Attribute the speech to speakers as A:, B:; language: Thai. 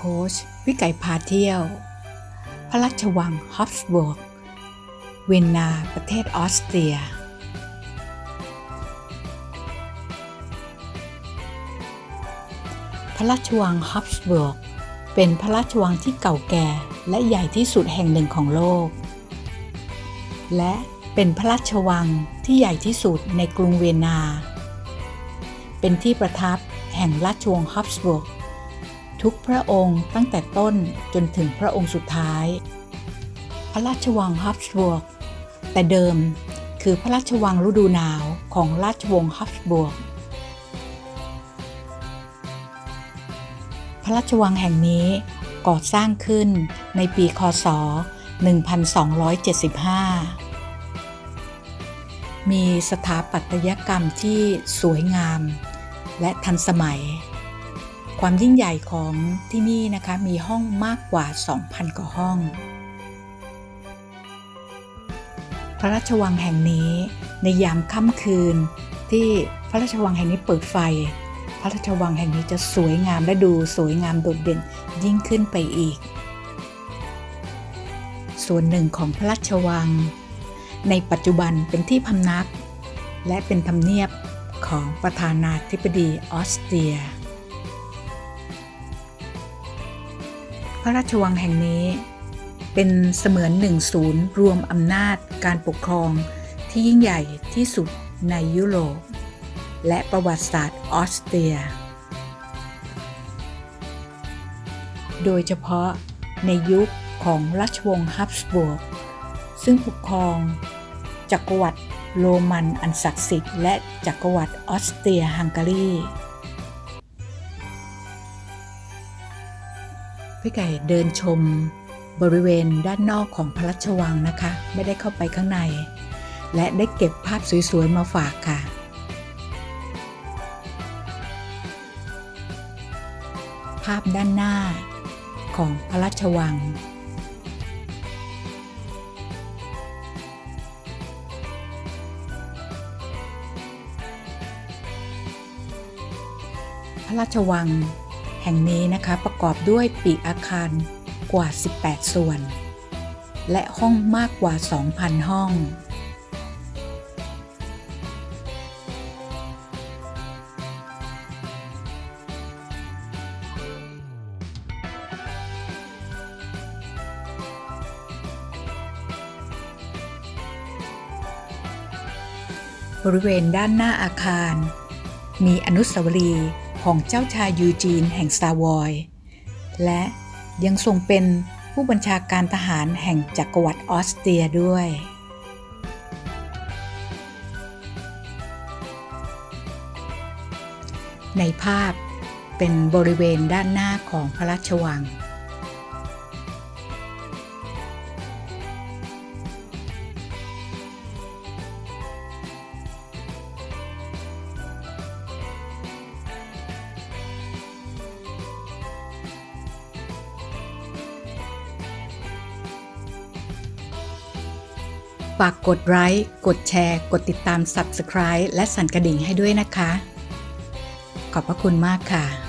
A: โค้ชวิไก่พาเที่ยว พระราชวังฮอฟสบวก เวียนนาประเทศออสเตรีย พระราชวังฮอฟสบวกเป็นพระราชวังที่เก่าแก่และใหญ่ที่สุดแห่งหนึ่งของโลก และเป็นพระราชวังที่ใหญ่ที่สุดในกรุงเวียนนา เป็นที่ประทับแห่งราชวงศ์ฮับสบวก ทุกพระองค์ตั้งแต่ต้นจนถึงพระองค์สุดท้าย พระราชวังฮับสบวก แต่เดิมคือพระราชวังฤดูหนาวของราชวงศ์ฮับสบวก พระราชวังแห่งนี้ก่อสร้างขึ้นในปีคศ 1275 มีสถาปัตยกรรมที่สวยงามและทันสมัย ความยิ่งใหญ่ของที่นี่นะคะมีห้องมากกว่า 2,000 กว่าห้อง พระราชวังแห่งนี้ในยามค่ำคืน ที่พระราชวังแห่งนี้เปิดไฟ พระราชวังแห่งนี้จะสวยงามและดูสวยงามโดดเด่นยิ่งขึ้นไปอีก ส่วนหนึ่งของพระราชวัง ในปัจจุบันเป็นที่พำนัก และเป็นทำเนียบของประธานาธิบดีออสเตรีย พระราชวังแห่งนี้ เป็นเสมือนหนึ่งศูนย์รวมอำนาจการปกครองที่ยิ่งใหญ่ที่สุดในยุโรป และประวัติศาสตร์ออสเตรีย โดยเฉพาะในยุคของราชวงศ์ฮับสบวกซึ่งปกครองจักรวรรดิโรมันอันศักดิ์สิทธิ์และจักรวรรดิออสเตรียฮังการี พี่ไก่เดินชมบริเวณด้านนอกของพระราชวังนะคะ ไม่ได้เข้าไปข้างใน และได้เก็บภาพสวยๆ มาฝากค่ะภาพด้านหน้าของพระราชวัง พระราชวัง แห่งนี้นะคะประกอบด้วยปีกอาคารกว่า 18 ส่วน และห้องมากกว่า 2,000 ห้อง บริเวณด้านหน้าอาคาร มีอนุสาวรีย์ ของเจ้าชายยูจีนแห่งซาวอย และยังทรงเป็นผู้บัญชาการทหารแห่งจักรวรรดิออสเตรียด้วย ในภาพเป็นบริเวณด้านหน้าของพระราชวัง ฝากกดไลค์ กดแชร์ กดติดตาม Subscribe และสั่นกระดิ่งให้ด้วยนะคะ ขอบพระคุณมากค่ะ